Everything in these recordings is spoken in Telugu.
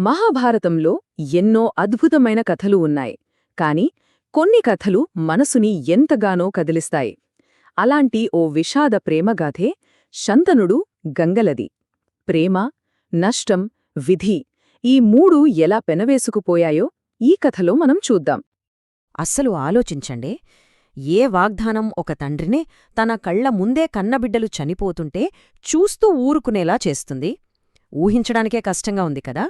మహాభారతంలో ఎన్నో అద్భుతమైన కథలు ఉన్నాయి. కాని కొన్ని కథలు మనసుని ఎంతగానో కదిలిస్తాయి. అలాంటి ఓ విషాద ప్రేమగాథే శంతనుడు గంగలది. ప్రేమ నష్టం విధి ఈ మూడు ఎలా పెనవేసుకుపోయాయో ఈ కథలో మనం చూద్దాం. అస్సలు ఆలోచించండి. ఏ వాగ్దానం ఒక తండ్రినే తన కళ్ళ ముందే కన్నబిడ్డలు చనిపోతుంటే చూస్తూ ఊరుకునేలా చేస్తుంది. ఊహించడానికే కష్టంగా ఉంది కదా.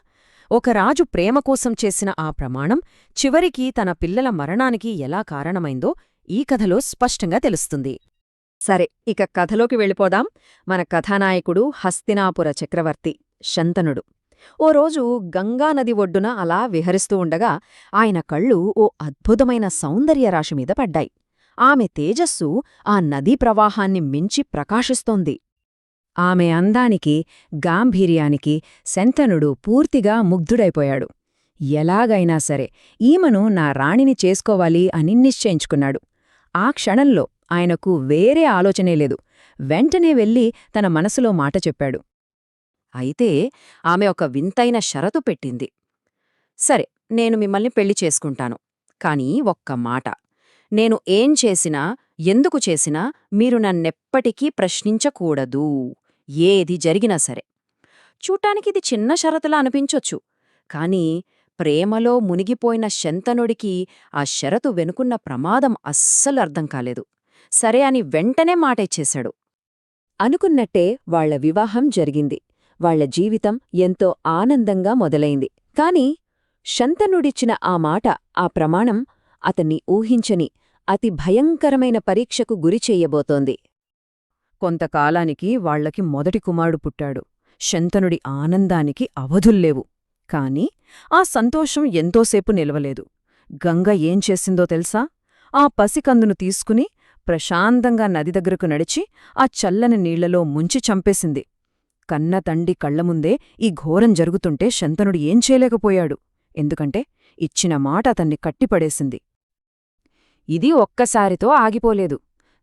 ఒక రాజు ప్రేమ కోసం చేసిన ఆ ప్రమాణం చివరికి తన పిల్లల మరణానికి ఎలా కారణమైందో ఈ కథలో స్పష్టంగా తెలుస్తుంది. సరే ఇక కథలోకి వెళ్ళిపోదాం. మన కథానాయకుడు హస్తినాపుర చక్రవర్తి శంతనుడు. ఓ రోజు గంగానది ఒడ్డున అలా విహరిస్తూ ఉండగా ఆయన కళ్ళు ఓ అద్భుతమైన సౌందర్యరాశి మీద పడ్డాయి. ఆమె తేజస్సు ఆ నదీ ప్రవాహాన్ని మించి ప్రకాశిస్తోంది. ఆమె అందానికి గాంభీర్యానికి శంతనుడు పూర్తిగా ముగ్ధుడైపోయాడు. ఎలాగైనా సరే ఈమెను నా రాణిని చేసుకోవాలి అని నిశ్చయించుకున్నాడు. ఆ క్షణంలో ఆయనకు వేరే ఆలోచనే లేదు. వెంటనే వెళ్ళి తన మనసులో మాట చెప్పాడు. అయితే ఆమె ఒక వింతైన షరతు పెట్టింది. సరే నేను మిమ్మల్ని పెళ్ళి చేసుకుంటాను. కాని ఒక్క మాట. నేను ఏం చేసినా ఎందుకు చేసినా మీరు నన్నెప్పటికీ ప్రశ్నించకూడదు. ఏది జరిగినా సరే. చూటానికిది చిన్న షరతులా అనిపించొచ్చు. కాని ప్రేమలో మునిగిపోయిన శంతనుడికి ఆ షరతు వెనుకున్న ప్రమాదం అస్సలు అర్థం కాలేదు. సరే అని వెంటనే మాటేచ్చేశాడు. అనుకున్నట్టే వాళ్ళ వివాహం జరిగింది. వాళ్ళ జీవితం ఎంతో ఆనందంగా మొదలైంది. కాని శంతనుడిచ్చిన ఆ మాట ఆ ప్రమాణం అతన్ని ఊహించని అతి భయంకరమైన పరీక్షకు గురిచెయ్యబోతోంది కొంతకాలానికి వాళ్ళకి మొదటి కుమారుడు పుట్టాడు. శంతనుడి ఆనందానికి అవధుల్లేవు. కాని ఆ సంతోషం ఎంతోసేపు నిలవలేదు. గంగ ఏం చేసిందో తెలుసా? ఆ పసికందును తీసుకుని ప్రశాంతంగా నది దగ్గరకు నడిచి ఆ చల్లని నీళ్ళలో ముంచి చంపేసింది. కన్న తండి కళ్ళముందే ఈ ఘోరం జరుగుతుంటే శంతనుడు ఏం చేయలేకపోయాడు. ఎందుకంటే ఇచ్చిన మాట అతన్ని కట్టిపడేసింది. ఇది ఒక్కసారితో ఆగిపోలేదు.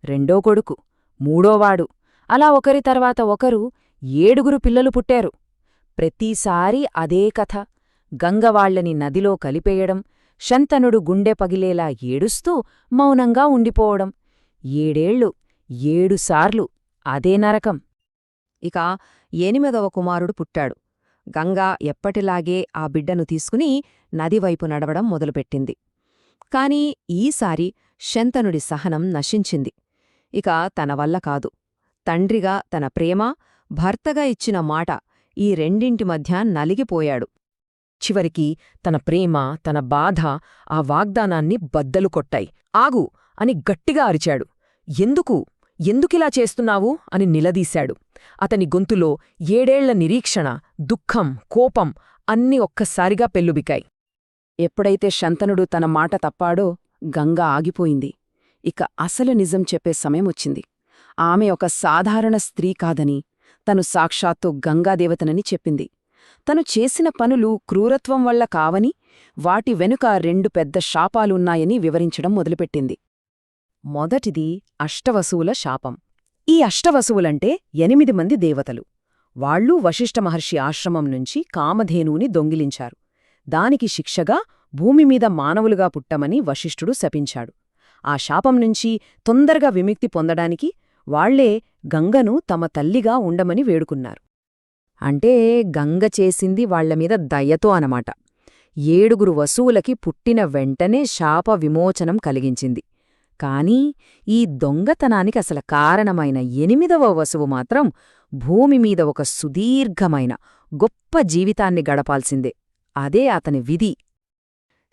రెండో కొడుకు. మూడోవాడు. అలా ఒకరి తర్వాత ఒకరు ఏడుగురు పిల్లలు పుట్టారు. ప్రతిసారీ అదే కథ. గంగవాళ్ళని నదిలో కలిపేయడం శంతనుడు గుండె పగిలేలా ఏడుస్తూ మౌనంగా ఉండిపోవడం. ఏడేళ్ళు ఏడుసార్లు అదే నరకం. ఇక ఎనిమిదవ కుమారుడు పుట్టాడు. గంగా ఎప్పటిలాగే ఆ బిడ్డను తీసుకుని నదివైపు నడవడం మొదలుపెట్టింది. కాని ఈసారి శంతనుడి సహనం నశించింది. ఇక తన వల్ల కాదు. తండ్రిగా తన ప్రేమ భర్తగా ఇచ్చిన మాట ఈ రెండింటి మధ్య నలిగిపోయాడు. చివరికి తన ప్రేమ తన బాధ ఆ వాగ్దానాన్ని బద్దలు కొట్టాయి. ఆగు అని గట్టిగా అరిచాడు. ఎందుకు? ఎందుకిలా చేస్తున్నావు? అని నిలదీశాడు. అతని గొంతులో ఏడేళ్ళ నిరీక్షణ దుఃఖం కోపం అన్నీ ఒక్కసారిగా పెల్లుబికాయి ఎప్పుడైతే శంతనుడు తన మాట తప్పాడో గంగ ఆగిపోయింది. ఇక అసలు నిజం చెప్పే సమయమొచ్చింది ఆమె ఒక సాధారణ స్త్రీ కాదని తను సాక్షాత్తు గంగాదేవతనని చెప్పింది. తను చేసిన పనులు క్రూరత్వం వల్ల కావని వాటి వెనుక రెండు పెద్ద శాపాలున్నాయని వివరించడం మొదలుపెట్టింది. మొదటిది అష్టవసువుల శాపం. ఈ అష్టవసువులంటే ఎనిమిది మంది దేవతలు. వాళ్ళూ వశిష్ఠ మహర్షి ఆశ్రమం నుంచి కామధేనువుని దొంగిలించారు. దానికి శిక్షగా భూమిమీద మానవులుగా పుట్టమని వశిష్ఠుడు శపించాడు. ఆ శాపం నుంచి తొందరగా విముక్తి పొందడానికి వాళ్ళే గంగను తమ తల్లిగా ఉండమని వేడుకున్నారు. అంటే గంగ చేసింది వాళ్ళమీద దయతో అనమాట. ఏడుగురు వసువులకి పుట్టిన వెంటనే శాప విమోచనం కలిగించింది. కాని ఈ దొంగతనానికి అసలు కారణమైన ఎనిమిదవ వసువు మాత్రం భూమిమీద ఒక సుదీర్ఘమైన గొప్ప జీవితాన్ని గడపాల్సిందే. అదే అతని విధి.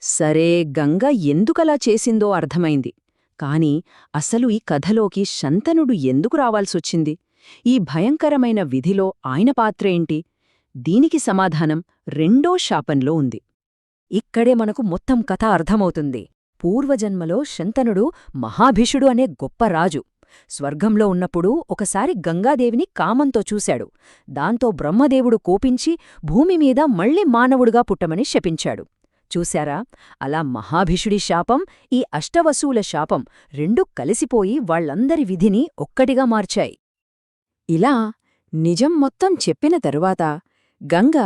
సరే గంగ ఎందుకలా చేసిందో అర్థమైంది. కాని అసలు ఈ కథలోకి శంతనుడు ఎందుకు రావాల్సొచ్చింది? ఈ భయంకరమైన విధిలో ఆయన పాత్రేంటి దీనికి సమాధానం రెండో శాపంలో ఉంది. ఇక్కడే మనకు మొత్తం కథ అర్థమవుతుంది. పూర్వజన్మలో శంతనుడు మహాభిషుడు అనే గొప్ప రాజు. స్వర్గంలో ఉన్నప్పుడు ఒకసారి గంగాదేవిని కామంతో చూశాడు. దాంతో బ్రహ్మదేవుడు కోపించి భూమిమీద మళ్ళీ మానవుడుగా పుట్టమని శపించాడు. చూశారా? అలా మహాభిషుడి శాపం ఈ అష్టవసువుల శాపం రెండూ కలిసిపోయి వాళ్ళందరి విధిని ఒక్కటిగా మార్చాయి. ఇలా నిజం మొత్తం చెప్పిన తరువాత గంగ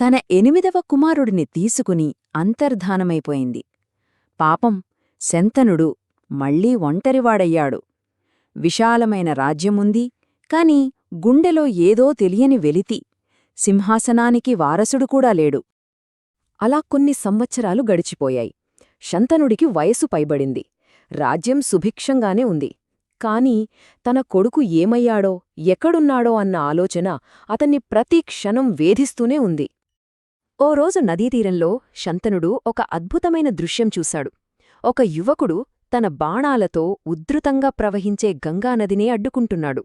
తన ఎనిమిదవ కుమారుడిని తీసుకుని అంతర్ధానమైపోయింది. పాపం శంతనుడు మళ్ళీ ఒంటరివాడయ్యాడు. విశాలమైన రాజ్యముంది కాని గుండెలో ఏదో తెలియని వెలితి. సింహాసనానికి వారసుడు కూడా లేడు. అలా కొన్ని సంవత్సరాలు గడిచిపోయాయి. శంతనుడికి వయసు పైబడింది. రాజ్యం సుభిక్షంగానే ఉంది. కాని తన కొడుకు ఏమయ్యాడో ఎక్కడున్నాడో అన్న ఆలోచన అతన్ని ప్రతి క్షణం వేధిస్తూనే ఉంది. ఓ రోజు నదీతీరంలో శంతనుడు ఒక అద్భుతమైన దృశ్యం చూశాడు. ఒక యువకుడు తన బాణాలతో ఉద్ధృతంగా ప్రవహించే గంగానదినే అడ్డుకుంటున్నాడు.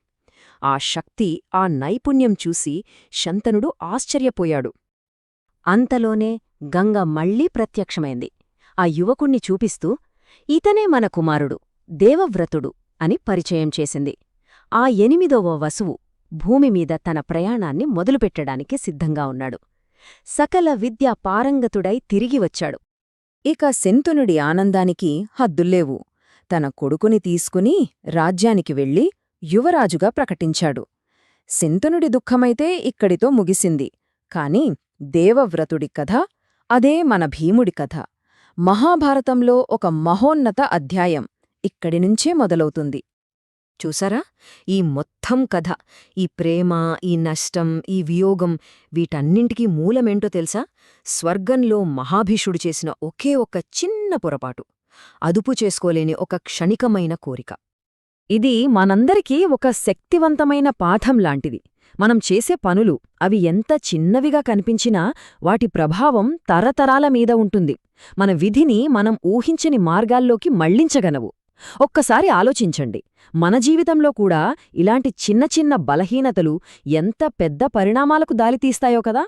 ఆ శక్తి ఆ నైపుణ్యం చూసి శంతనుడు ఆశ్చర్యపోయాడు. అంతలోనే గంగ మళ్ళీ ప్రత్యక్షమైంది. ఆ యువకుణ్ణి చూపిస్తూ ఇతనే మన కుమారుడు దేవవ్రతుడు అని పరిచయం చేసింది. ఆ ఎనిమిదవ వసువు భూమిమీద తన ప్రయాణాన్ని మొదలుపెట్టడానికి సిద్ధంగా ఉన్నాడు. సకల విద్యా పారంగతుడై తిరిగి వచ్చాడు. ఇక శంతనుడి ఆనందానికి హద్దుల్లేవు. తన కొడుకుని తీసుకుని రాజ్యానికి వెళ్ళి యువరాజుగా ప్రకటించాడు. శంతనుడి దుఃఖమైతే ఇక్కడితో ముగిసింది. కాని దేవవ్రతుడి కథ అదే మన భీముడి కథ. మహాభారతంలో ఒక మహోన్నత అధ్యాయం ఇక్కడి నుంచే మొదలవుతుంది. చూసారా? ఈ మొత్తం కథ ఈ ప్రేమ ఈ నష్టం ఈ వియోగం వీటన్నింటికీ మూలమేంటో తెలుసా? స్వర్గంలో మహాభీషుడు చేసిన ఒకే ఒక చిన్న పొరపాటు అదుపు చేసుకోలేని ఒక క్షణికమైన కోరిక. ఇది మనందరికీ ఒక శక్తివంతమైన పాఠం లాంటిది. మనం చేసే పనులు అవి ఎంత చిన్నవిగా కనిపించినా వాటి ప్రభావం తరతరాల మీద ఉంటుంది. మన విధిని మనం ఊహించని మార్గాల్లోకి మళ్ళించగలవు. ఒక్కసారి ఆలోచించండి. మన జీవితంలో కూడా ఇలాంటి చిన్న చిన్న బలహీనతలు ఎంత పెద్ద పరిణామాలకు దారితీస్తాయో కదా?